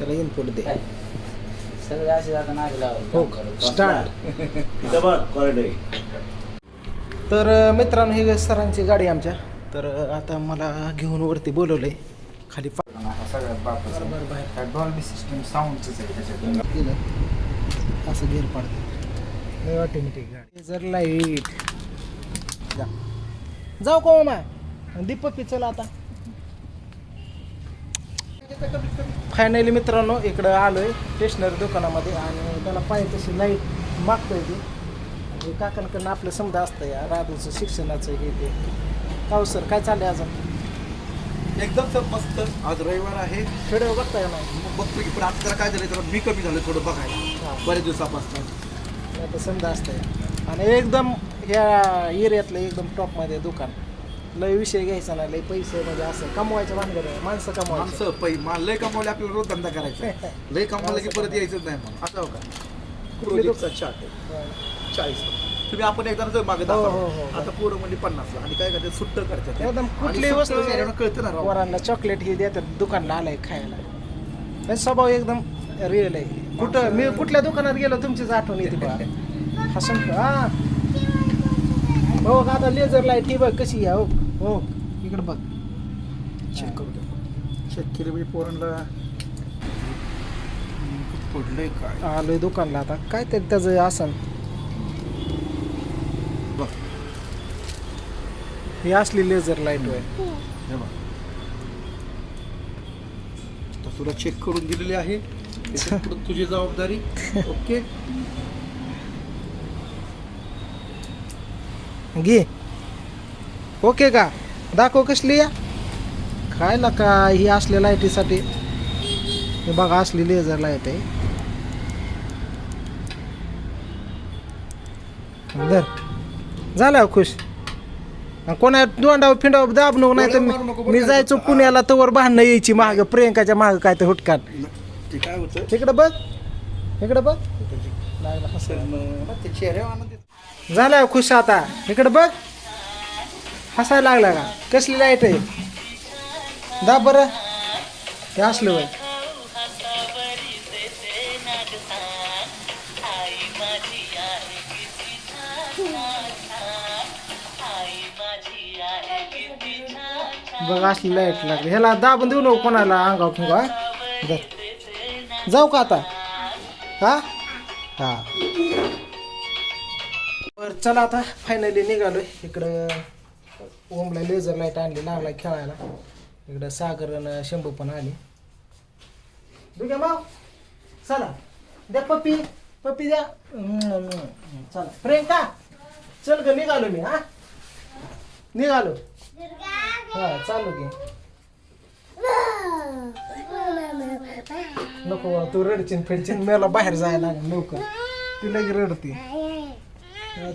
त्याला इनपुट दे. सगळे असे नाग हो लावा स्टार्ट इथं बघ कॉरिडॉर तर मित्रांनो ही सरांची गाडी आमच्या. तर आता मला घेऊन वरती बोलवलंय. खाली पा- सगळ्यात बाहेर. काय डॉल्बी सिस्टम साऊंडच आहे त्याच्यात गेलं. असं गेअर पाडते. ऑटोमॅटिक गाडी. जर लाइट जा. जाऊ का मामा? दीपक चला आता. फायनली मित्रांनो इकडं आलोय स्टेशनरी दुकानामध्ये आणि त्याला पाहिजे तशी लाइट मागतोय ती. आणि काकांकडनं आपलं समजा असतं या राधूचं शिक्षणाचं हे ते. काव सर काय चाललंय अजून एकदम सर मस्त. आज रविवार आहे. व्हिडिओ बघताय ना मग बघतो की पण आता जरा काय झालं जरा मी कमी झालं थोडं बघायला. हा. बरेच दिवसापासून. तर समजा असतं आणि एकदम ह्या एरियातलं एकदम टॉपमध्ये दुकान. लय विषय घ्यायचा नाही लय पैसे म्हणजे असं कमवायचं भानगड आहे माणसं कमवायचं. माणसं पै मा लय कमावले आपल्याला रोज धंदा करायचा. लय कमावलं की परत यायचंच नाही मग असं हो का? कुठली आहे चाळीस. तुम्ही आपण एकदा जर मागे हो, हो, हो, हो. आता पोरं म्हणजे पन्नासला आणि काय करतात? सुट्ट करतात. एकदम आणि कुठली सुट्ट वस्तू कळतं ना राव. पोरांना चॉकलेट हे देतात दुकानला आलंय खायला. स्वभाव एकदम रिअल आहे. कुठं मी कुठल्या दुकानात गेलो तुमचीच आठवण येते बघा हसून हा. हो का आता लेझर लाइट ही बघ कशी आहे हो. हो इकडे बघ. चेक करू दे शेतकरी म्हणजे पोरांना पडलंय काय? आलोय दुकानला आता. काय तरी त्याचं आसन बघ. ही असली लेझर लाइट होय. हे बघ. आता तुला चेक करून दिलेली आहे. तुझी जबाबदारी. ओके? घे. ओके का? दाखव कसली या खायला का ही असल्या लाईटीसाठी. हे बघा असली लेझर लाइट आहे. धर झाला खुश. कोणा दोंडाव फिंडाव दाब नको नाही तर मी-? जायचो पुण्याला तवर भांडणं यायची माग प्रियंकाच्या माग काय तर हुटकान ते काय होतं? इकडं बघ. इकडं बघ. झालं खुश आता. इकडं बघ. हसायला लागला का? कसली लाइट आहे? दा बरं. हे असलं वय. बघ असली लाइट लागली. ह्याला दाबून देऊ नको कोणाला अंगाव ठेवा जाऊ का आता? हा? हा. बर चला आता. फायनली निघालोय. इकडं ओमला लेझर लाइट आणली लागला खेळायला. इकडं सागर शंभू पण आली. दुग्या भाऊ चला. द्या पप्पी पप्पी द्या. चला. प्रियंका चल ग निघालो मी हा? निघालो. हा चालू की नको तू रडचिन फिरचिन. मला बाहेर जायला लागेल लवकर. ती लगे रडते.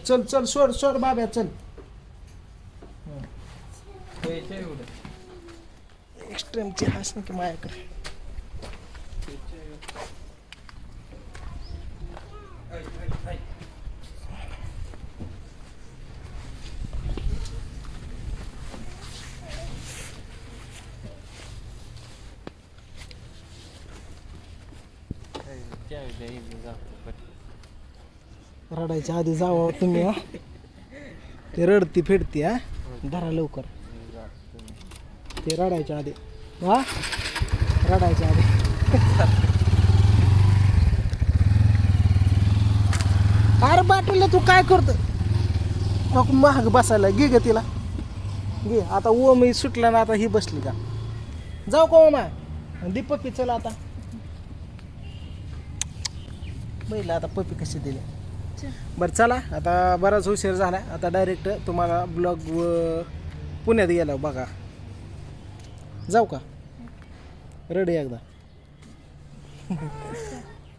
चल चल सोड सोड बाब्या चल. एक्स्ट्रीमची हास की माझ्याकडे. रडायच्या आधी जावं तुम्ही हा. ते रडती फेडती हा. धरा लवकर. ते रडायच्या आधी. हा रडायच्या आधी. अरे बाटलीला तू काय करतो? महाग बसायला. घे ग तिला. घे. आता ओम सुटला ना आता ही बसली का? जाऊ का ओमा दीपक चला आता. बैल आता पप्पी कशी दिली? बरं चला. आता बराच उशीर झाला. आता डायरेक्ट तुम्हाला ब्लॉग पुण्यात गेला बघा. जाऊ का? रेडी एकदा.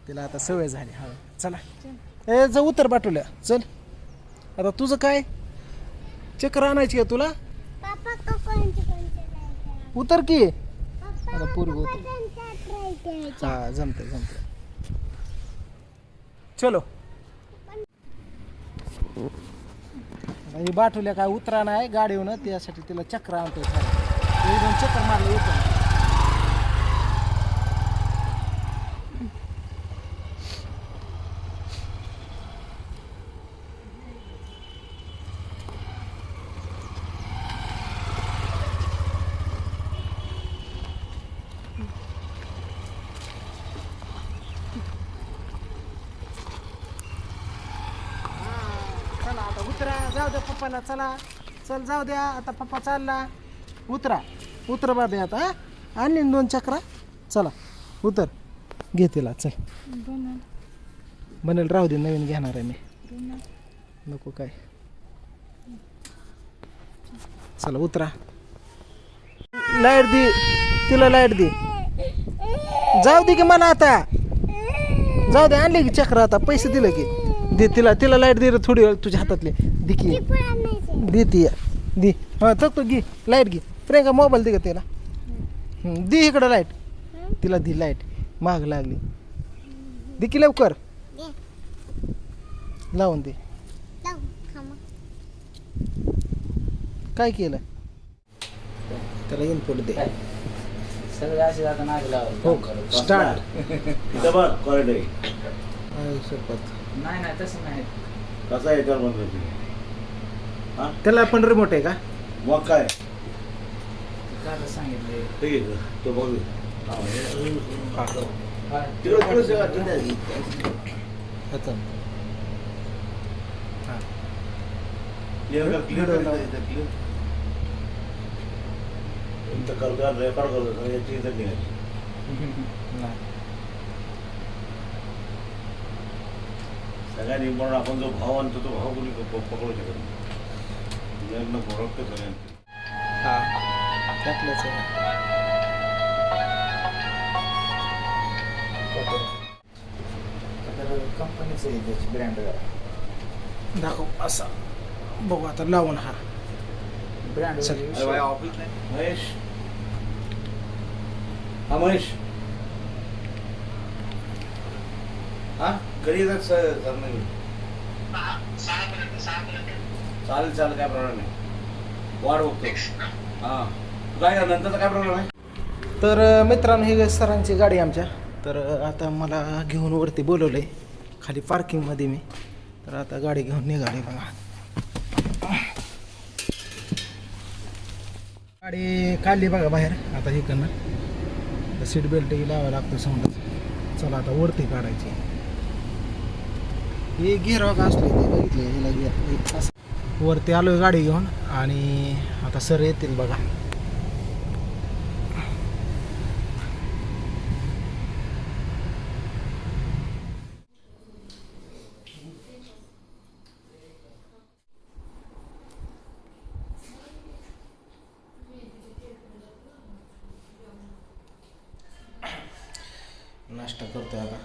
तिला आता सवय झाली. हा चला. ए जा उतर पाठवल्या चल. आता तुझं काय? चक्कर आणायची आहे तुला? उतर की. आता पूर्व उतर. हा जमते जमते चलो. म्हणजे बाटूल्या काय उतरा नाही गाडीवर त्यासाठी तिला चक्र आणतो खरं एक दोन चक्कर जाऊ द्या पप्पाला चला. चल जाऊ द्या. आता पप्पा चालला. उतरा. उतर बाबे आता हा? आणली ना दोन चक्रा. चला उतर. घे तिला चल. बनेल राहू दे नवीन घेणार आहे मी. नको काय. चला उतरा. लाइट दे. तिला लाइट दे. जाऊ दे की मला आता. जाऊ दे आणले की चक्र आता. पैसे दिले की. दे तिला तिला लाइट दे रे थोडी वेळ तुझ्या हातातली. दे की. पण आणायचं दे ती. दे. हां तो तो घे. लाइट घे. प्रियंका मोबाईल दे का तिला. हं, दे इकडं लाइट. तिला दे लाइट. माग लागली. दे की लवकर. लावून दे. लाव खामा काय केलं? त्याला इनपुट दे. सगळे असे जाता नादी हो स्टार्ट बघ कॉरिडॉर शपथ नाही नाही तसं नाही. कसा आहे तर बंद हा? त्याला पण रिमोट आहे का? मग काय? काल सांगितले ठीक आहे तो बघ हा. तिकडे तिकडे सेवा तिकडे आता. हां. क्लिअर कर क्लिअर कर इथं करतो रेकॉर्ड करतो याची इथं निघायची नाही. सगळ्यांनी म्हणून आपण जो भाव आणतो तो भाव कोणी पकडू शकत नाही. भरवतो सगळ्यांचं हा त्यातलंच आहे. तर कंपनीचं आहे त्याची ब्रँड दाखव असा. बघू आता लावून हा. ब्रँड ऑफिस नाही. महेश. हा महेश हा कधी येतात सर नाही. चालेल चालेल काय प्रॉब्लेम नाही. वाढ बघतो. हा. काय नंतरचा काय प्रॉब्लेम आहे? तर मित्रांनो ही सरांची गाडी आमच्या. तर आता मला घेऊन वरती बोलवलं आहे खाली पार्किंगमध्ये मी. तर आता गाडी घेऊन निघाली बघा. गाडी काढली बघा बाहेर आता इकडनं. सीट बेल्टही लावायला लागतो समजा. चला आता वरती काढायची. हे गिअर बघा असले ते बघितले ह्याला गिअर असं. वरती आलो गाडी घेऊन आणि आता सर येतील बघा. नाश्ता करतोय आता.